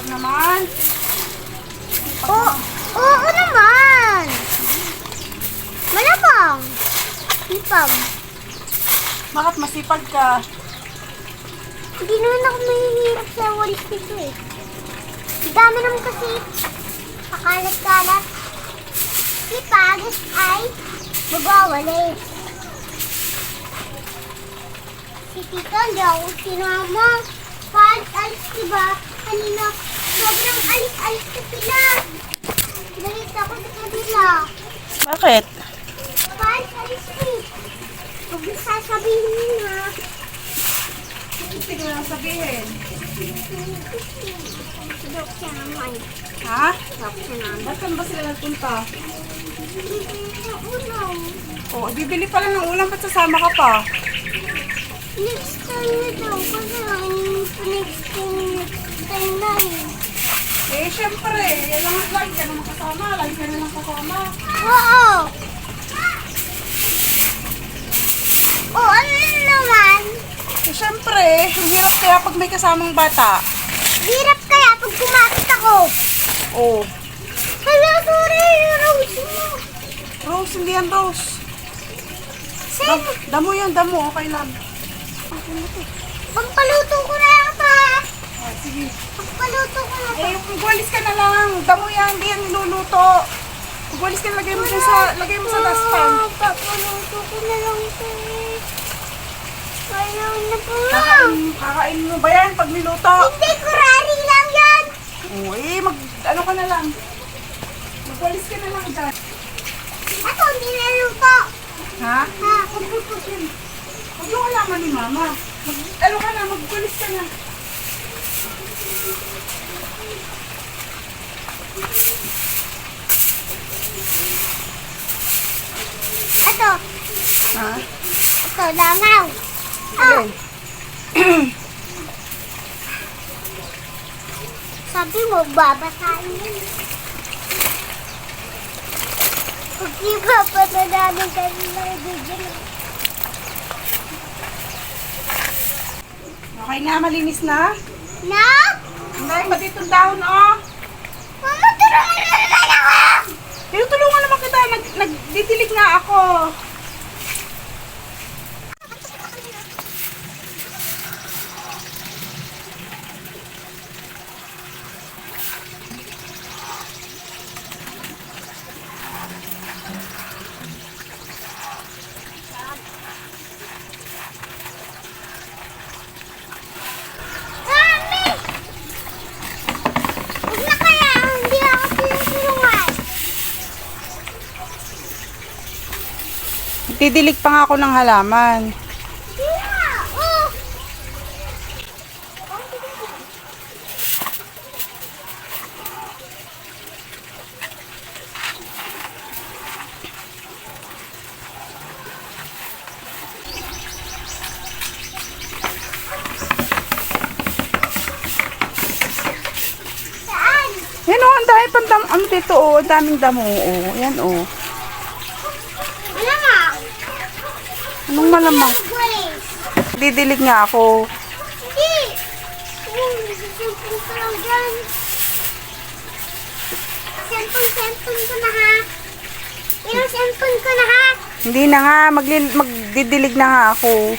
Sipag naman. Oo, oo naman. Malamang. Ipam. Bakit masipag ka? Hindi naman ako mahihirap sa walis nito eh. Ang dami naman kasi pakalat-kalat. Sipag ay magwawalis. Si Tito, ako sinama. Pag alis diba? Kanina, sobrang alis-alis na sila. Galit ako sa kanila. Bakit? Pag alis eh. Huwag mo sasabihin. Hindi ko lang sabihin. Dok siya naman. Ha? Dok siya naman. Ba't saan ba sila nagpunta? Ulam. Oo, oh, bibili pala ng ulam. Ba't sasama ka pa? Next time na daw. Kasi ang next time, next time na eh. Syempre. Yan lang at lagi ka naman kasama. Lagi ka naman kasama. Oo. Oo, ano na naman? Eh, syempre. Ang hirap kaya pag may kasamang bata. Hirap kaya pag kumapit ako. Oo. Oh. Hala, sorry. Rose mo. Rose, hindi yan Rose. Dam, damo yan, damo. Okay lang. Pampaluto ko na yan pa. Ah, sige. Pampaluto ko na. Eh, magwalis ka na lang. Damo yan, hindi yan niluluto. Magwalis ka na, lagay mo dyan sa, lagay mo sa dustpan. Papaluto ko na lang ito eh. Ayaw na po. Kakain, kakain mo ba yan pag niluto? Hindi, kurari lang yan. Eh, mag, ano ka na lang. Magwalis ka na lang dyan. Ako, hindi naluto. Ha? Ha? Magluto dyan. Huwag mo alaman ni mama. Mag, ano ka na, magwalis ka na. Ito, Ha? ito, langaw. Alin? sabi mo, babasahin mo. Pag di ba pa na namin kanina video Okay na, malinis na. Na? Hindi, pati itong dahon, oh. Mama, tulungan naman ako! Tinutulungan naman kita. Nag, nagdidilig nga ako. Mami! Huwag na kaya, hindi ako tinutulungan. Didilig pa nga ako ng halaman. Hindi na, oh! Yan ang dami pang damo. Ano dito oh, ang daming damo oh. Yan oh. Wala nga. Anong malamang? Didilig nga ako. Hindi. Cellphone ko lang dyan. Cellphone, cellphone ko na ha. Yung cellphone ko na ha. Hindi na nga, magli- magdidilig na nga ako.